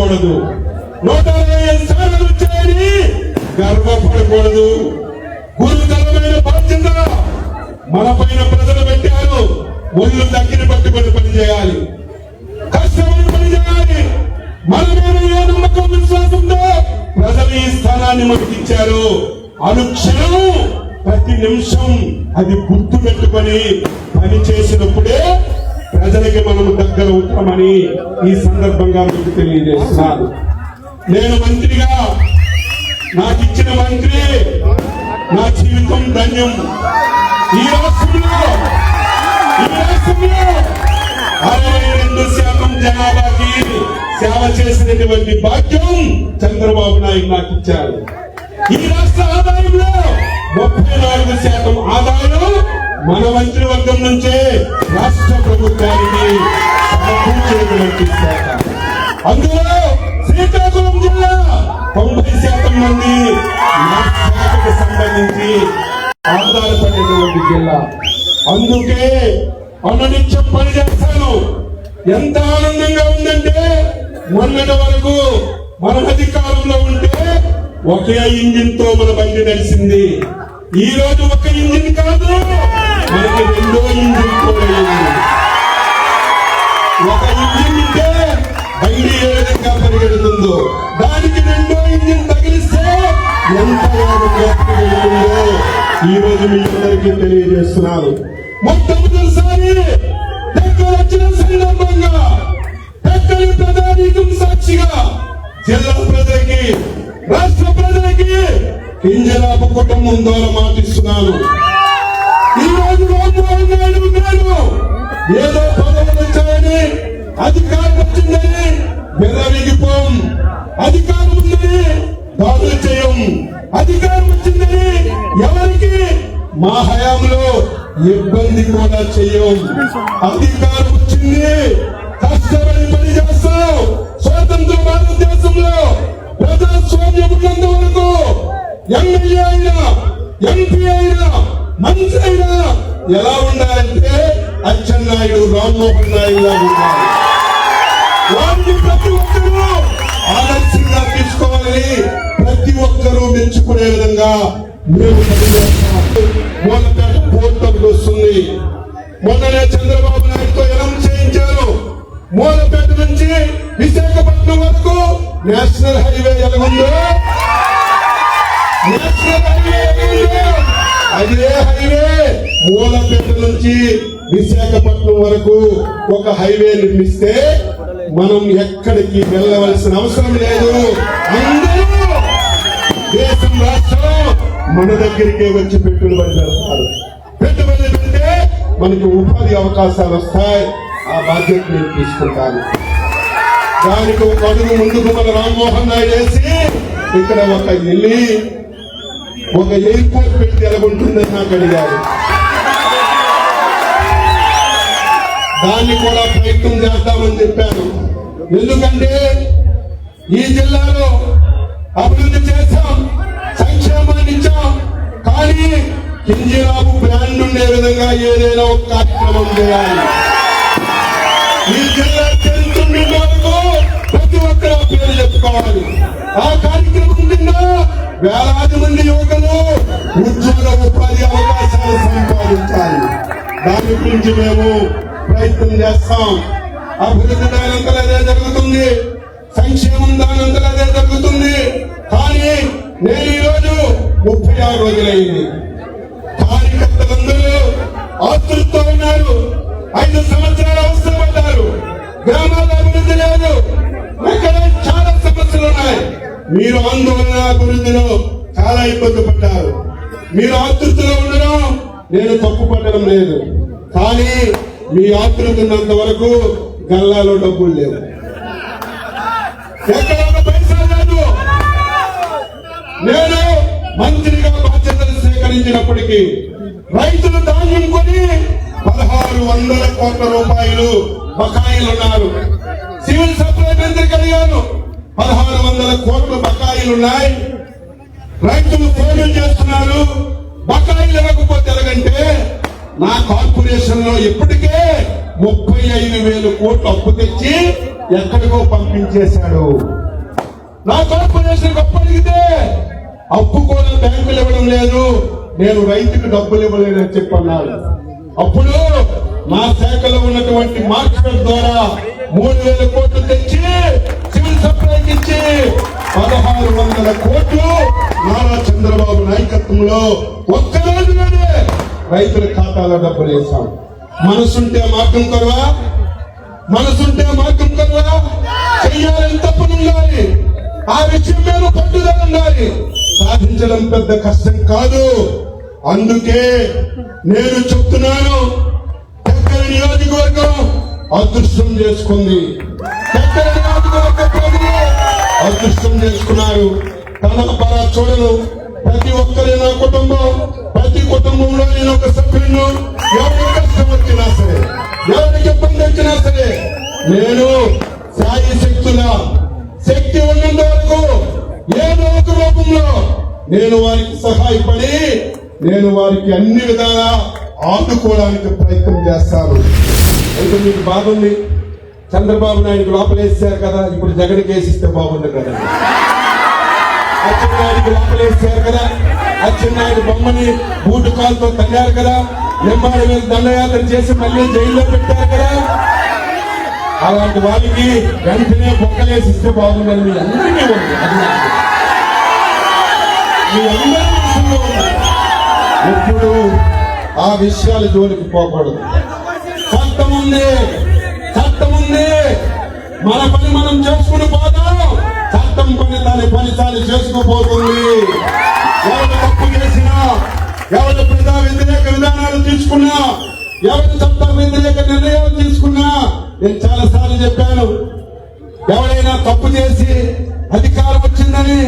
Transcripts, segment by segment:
గర్వపడకూడదు నూట అరవై స్థానాలు వచ్చాయని గర్వపడకూడదు. గురుతరమైన బాధ్యత మన పైన ప్రజలు పెట్టారు. ఒళ్ళు దగ్గర పట్టుకొని పని చేయాలి. కష్టపడి పని చేయాలి. మన మీద ఏ నమ్మకం విశ్వాసంతో ప్రజలు ఈ స్థానాన్ని మనకి ఇచ్చారు. అనుక్షణం ప్రతి నిమిషం అది గుర్తు పెట్టుకొని పని చేసినప్పుడే ప్రజలకి మనం దగ్గర ఉంటామని ఈ సందర్భంగా మీకు తెలియజేస్తున్నాను. నేను మంత్రిగా నాకు ఇచ్చిన మంత్రి నా జీవితం ధన్యం. ఈ రాష్ట్రంలో ఈ రాష్ట్రంలో అరవై రెండు శాతం జనాభాకి సేవ చేసినటువంటి భాగ్యం చంద్రబాబు నాయుడు నాకు ఇచ్చారు ఈ రాష్ట్ర ఆదాయంలో ముప్పై నాలుగు శాతం ఆదాయం మన మంత్రివర్గం నుంచే రాష్ట్ర ప్రభుత్వానికి శాఖ. అందులో శ్రీకాకుళం జిల్లా తొంభై శాతం మంది నా శాఖకు సంబంధించి ఆధారపడేటువంటి జిల్లా. అందుకే అనునిత్యం పనిచేస్తాను. ఎంత ఆనందంగా ఉందంటే మొన్నటి వరకు మన అధికారంలో ఉంటే ఒకే ఇంజిన్తో మన బండి నడిచింది. ఈ రోజు ఒక ఇంజిన్ కాదు మనకి రెండో ఇంజిన్ కూడా ఒక ఇంజిన్ ఉంటే బండి ఏ విధంగా పరిగెడుతుందో దానికి రెండో ఇంజిన్ తగిలిస్తే ఎంత వేగంగా ఈ రోజు మీ అందరికీ తెలియజేస్తున్నారు మొట్టమొదటిసారి టెక్కలు వచ్చిన సందర్భంగా టెక్కలి ప్రధానికం సాక్షిగా జిల్లా ప్రజలకి కింజరాపు కుటుంబం ద్వారా మాటిస్తున్నాను. ఈ రోజు రామ్మోహన్ నాయుడు గారు ఏదో పదవులు వచ్చాయని అధికారం వచ్చిందని విర్రవిగిపోం అధికారం ఉందని దాడులు చేయం. అధికారం వచ్చిందని ఎవరికి? మా హయాంలో ఇబ్బంది కూడా చేయం. అధికారం వచ్చింది. కష్టపడి పని చేస్తాం. స్వాతంత్ర భారతదేశంలో ప్రజాస్వామ్యం ఉన్నంత వరకు ఎమ్మెల్యే అయినా ఎంపీ అయినా మంత్రి అయినా ఎలా ఉండాలంటే అచ్చెన్నాయుడు రామ్మోహన్ నాయుడు గారు ఉండాలి. వారిని ప్రతి ఒక్కరూ ఆదర్శంగా తీసుకోవాలని ప్రతి ఒక్కరూ మెచ్చుకునే విధంగా మేము మూలపేట పోర్ట్ వస్తుంది. మొన్ననే చంద్రబాబు నాయుడుతో ఎలం చేయించారు. మూలపేట నుంచి విశాఖపట్నం వరకు నేషనల్ హైవే ఎలాగుందో హైవే అదే హైవే మూలపేట నుంచి విశాఖపట్నం వరకు ఒక హైవే నిర్మిస్తే మనం ఎక్కడికి వెళ్ళవలసిన అవసరం లేదు. అందరూ దేశం రాష్ట్రం మన దగ్గరికే వచ్చి పెట్టుబడి పెడతారు. పెట్టుబడి పెడితే మనకి ఉపాధి అవకాశాలు వస్తాయి. ఆ బాధ్యత నేను తీసుకుంటాను. దానికి ఒక అడుగు ముందుకు మన రామ్మోహన్ నాయుడు వేసి ఇక్కడ ఒక ఇల్లి ఒక ఎయిర్పోర్ట్ పెట్టి ఎలాగుంటుందని నాకు అడిగారు. దాన్ని కూడా ప్రయత్నం చేద్దామని చెప్పాను. ఎందుకంటే ఈ జిల్లాలో అభివృద్ధి చేశాం సంక్షేమాన్ని ఇచ్చాం కానీ కింజరాబు బ్రాండ్ ఉండే విధంగా ఏదైనా ఒక కార్యక్రమం చేయాలి. ఈ జిల్లా చరిత్ర ప్రతి ఒక్కరు పేరు చెప్పుకోవాలి. ఆ కార్యక్రమం కింద వేలాది మంది యువకులు ఉద్యోగ ఉపాధి అవకాశాలు సంపాదించాలి. దాని గురించి మేము ప్రయత్నం చేస్తాం. అభివృద్ధి దానంతలో అదే జరుగుతుంది. సంక్షేమం దానంతలో అదే జరుగుతుంది. కానీ నేను ఈరోజు ముప్పై ఆరు రోజులైంది. కార్యకర్తలందరూ ఆతృతతో ఉన్నారు. ఐదు సంవత్సరాలు అవసరపడ్డారు. గ్రామాల అభివృద్ధి లేదు. మీరు ఆందోళన అభివృద్ధిలో చాలా ఇబ్బంది పడ్డారు. మీరు ఆతృతలో ఉండడం నేను తప్పు పట్టడం లేదు. కానీ మీ ఆతృత ఉన్నంత వరకు గల్లాలో డబ్బులు లేవు. లేదు నేను మంత్రిగా బాధ్యతలు స్వీకరించినప్పటికీ రైతులు ధాన్యం కొని పదహారు వందల కోట్ల రూపాయలు బకాయిలు ఉన్నారు సివిల్ సప్లై మంత్రి కలిగాను. పదహారు వందల కోట్ల బకాయిలు ఉన్నాయి రైతులు ఫోన్లు చేస్తున్నారు. బకాయిలు ఇవ్వకపోతే ఎలాగంటే నా కార్పొరేషన్లో ఇప్పటికే ముప్పై ఐదు వేలు కోట్లు అప్పు తెచ్చి ఎక్కడికో పంపించేశాడు. నా కార్పొరేషన్ అప్పు అడిగితే అప్పు కూడా బ్యాంకులు ఇవ్వడం లేదు. నేను రైతుకు డబ్బులు ఇవ్వలేనని చెప్పన్నాడు అప్పుడు మా శాఖలో ఉన్నటువంటి మార్కెట్ ద్వారా మూడు వేల కోట్లు తెచ్చి సివిల్ సప్లైకి ఇచ్చి పదహారు వందల కోట్లు నారా చంద్రబాబు నాయకత్వంలో ఒక్క రోజులోనే రైతుల ఖాతాలో డబ్బులు వేశాం. మనసుంటే మార్గం కరువా మనసుంటే మార్గం కరువా చెయ్యాలని తప్పనుండాలి. ఆ విషయం మీద పట్టుదల ఉండాలి. సాధించడం పెద్ద కష్టం కాదు. అందుకే నేను చెప్తున్నాను నియోజకవర్గం అదృష్టం చేసుకుంది. అదృష్టం చేసుకున్నారు. తన పర చూడను ప్రతి ఒక్కరి నా కుటుంబం ప్రతి కుటుంబంలో నేను ఒక సభ్యుడు ఎవరికి కష్టం వచ్చినా సరే ఎవరికి ఇబ్బంది వచ్చినా సరే నేను సాయి శక్తుల శక్తి ఉన్నంత వరకు ఏదో ఒక రూపంలో నేను వారికి సహాయపడి నేను వారికి అన్ని విధాలా ఆదుకోవడానికి ప్రయత్నం చేస్తాను. అయితే మీకు బాగుంది. చంద్రబాబు నాయుడు లోపలేసారు కదా ఇప్పుడు జగన్ కేసిస్తే బాగుంది కదా. అచ్చెన్నాయుడికి లోపలేసారు కదా. అచ్చెన్నాయుడు బొమ్మని బూటు కాలుతో తన్నారు కదా. ఎంఆర్ మీద దండయాత్ర చేసి మళ్ళీ జైల్లో పెట్టారు కదా. అలాంటి వాళ్ళకి వెంటనే బొక్కలేసిస్తే బాగుందని మీ అందరికీ ఉంది. అది మీ అందరి ఎప్పుడు ఆ విషయాల జోలికి పోకూడదు. చట్టం ఉంది చట్టం ఉంది మన పని మనం చేసుకుని పోదాం చట్టం పని దాని పని తాను చేసుకుపోతుంది ఎవరు తప్పు చేసినా ఎవరు ప్రజా వ్యతిరేక విధానాలు తీసుకున్నా ఎవరు చట్ట వ్యతిరేక నిర్ణయాలు తీసుకున్నా నేను చాలా సార్లు చెప్పాను ఎవరైనా తప్పు చేసి అధికారం వచ్చిందని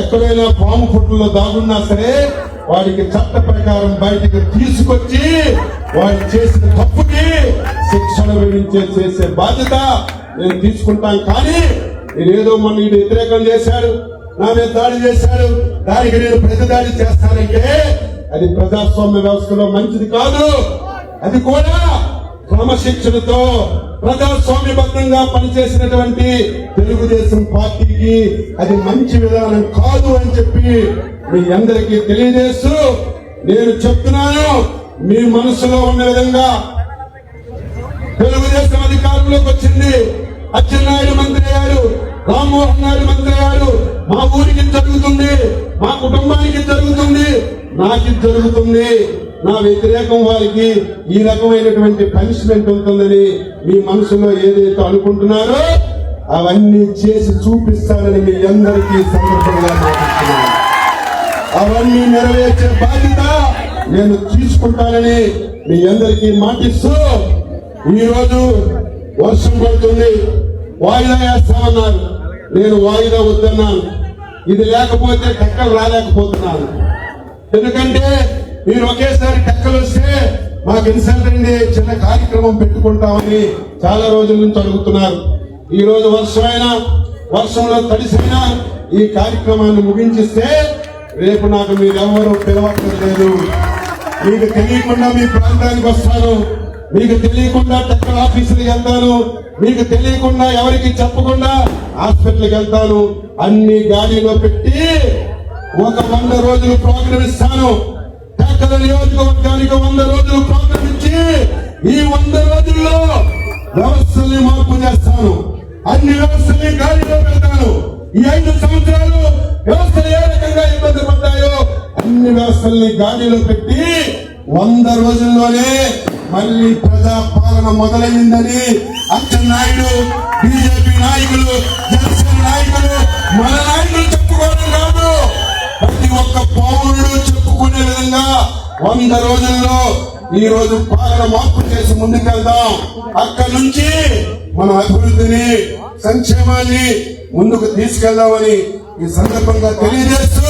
ఎక్కడైనా పాము పుట్టులో దాగున్నా సరే వాడికి చట్ట ప్రకారం బయటికి తీసుకొచ్చి వాడు చేసిన తప్పుకి శిక్షణ విధించే చేసే బాధ్యత నేను తీసుకుంటాను. కానీ నేనేదో మొన్న వ్యతిరేకం చేశాడు నా మీద దాడి చేశాడు దానికి నేను ప్రతిదాడి చేస్తానంటే అది ప్రజాస్వామ్య వ్యవస్థలో మంచిది కాదు. అది కూడా క్రమశిక్షణతో ప్రజాస్వామ్యబద్ధంగా పనిచేసినటువంటి తెలుగుదేశం పార్టీకి అది మంచి విధానం కాదు అని చెప్పి మీ అందరికీ తెలియజేస్తూ నేను చెప్తున్నాను. మీ మనసులో ఉన్న విధంగా తెలుగుదేశం అధికారంలోకి వచ్చింది. అచ్చెన్నాయుడు మంత్రి అయ్యాడు రామ్మోహన్ నాయుడు మంత్రి అయ్యాడు మా ఊరికి జరుగుతుంది మా కుటుంబానికి జరుగుతుంది నాకు జరుగుతుంది. నా వ్యతిరేకం వారికి ఈ రకమైనటువంటి పనిష్మెంట్ ఉంటుందని మీ మనసులో ఏదైతే అనుకుంటున్నారో అవన్నీ చేసి చూపిస్తానని మీ అందరికీ సందర్భంగా అవన్నీ నెరవేర్చే బాధ్యత నేను తీసుకుంటానని మీ అందరికీ మాటిస్తూ ఈరోజు వర్షం పడుతుంది. వాయిదా వేస్తామన్నారు. నేను వాయిదా వద్దన్నాను. ఇది లేకపోతే టెక్కలు రాలేకపోతున్నాను. ఎందుకంటే మీరు ఒకేసారి టెక్కలు వస్తే మాకు ఇన్సల్ట్ అండి చిన్న కార్యక్రమం పెట్టుకుంటామని చాలా రోజుల నుంచి అడుగుతున్నారు. ఈ రోజు వర్షమైనా వర్షంలో తడిసైనా ఈ కార్యక్రమాన్ని ముగించిస్తే రేపు నాకు మీరెవరూ పిలవట్లేదు మీకు తెలియకుండా మీ ప్రాంతానికి వస్తాను మీకు తెలియకుండా టెక్కల్ ఆఫీసులకు వెళ్తాను. మీకు తెలియకుండా ఎవరికి చెప్పకుండా హాస్పిటల్కి వెళ్తాను. అన్ని గాడిలో పెట్టి ఒక వంద రోజులు ప్రోగ్రామ్ ఇస్తాను. టెక్కల నియోజకవర్గానికి వంద రోజులు ప్రోగ్రామ్ ఇచ్చి ఈ వంద రోజుల్లో వ్యవస్థల్ని మార్పు చేస్తాను. అన్ని వ్యవస్థల్ని గాలిలో పెడతాను. ఈ ఐదు సంవత్సరాలు వ్యవస్థలు ఏ రకంగా ఇబ్బంది పడ్డాయో అన్ని వ్యవస్థల్ని గాలిలో పెట్టి వంద రోజుల్లోనే మళ్ళీ ప్రజా పాలన మొదలైందని అచ్చెన్నాయుడు బీజేపీ నాయకులు జనసేన నాయకులు మన నాయకులు చెప్పుకోవడం కాదు. ప్రతి ఒక్క పౌరుడు చెప్పుకునే విధంగా వంద రోజుల్లో ఈ రోజు పాలన మార్పు చేసి ముందుకెళ్దాం. అక్కడి నుంచి మన అభివృద్ధిని సంక్షేమాన్ని ముందుకు తీసుకెళ్దామని ఈ సందర్భంగా తెలియజేస్తూ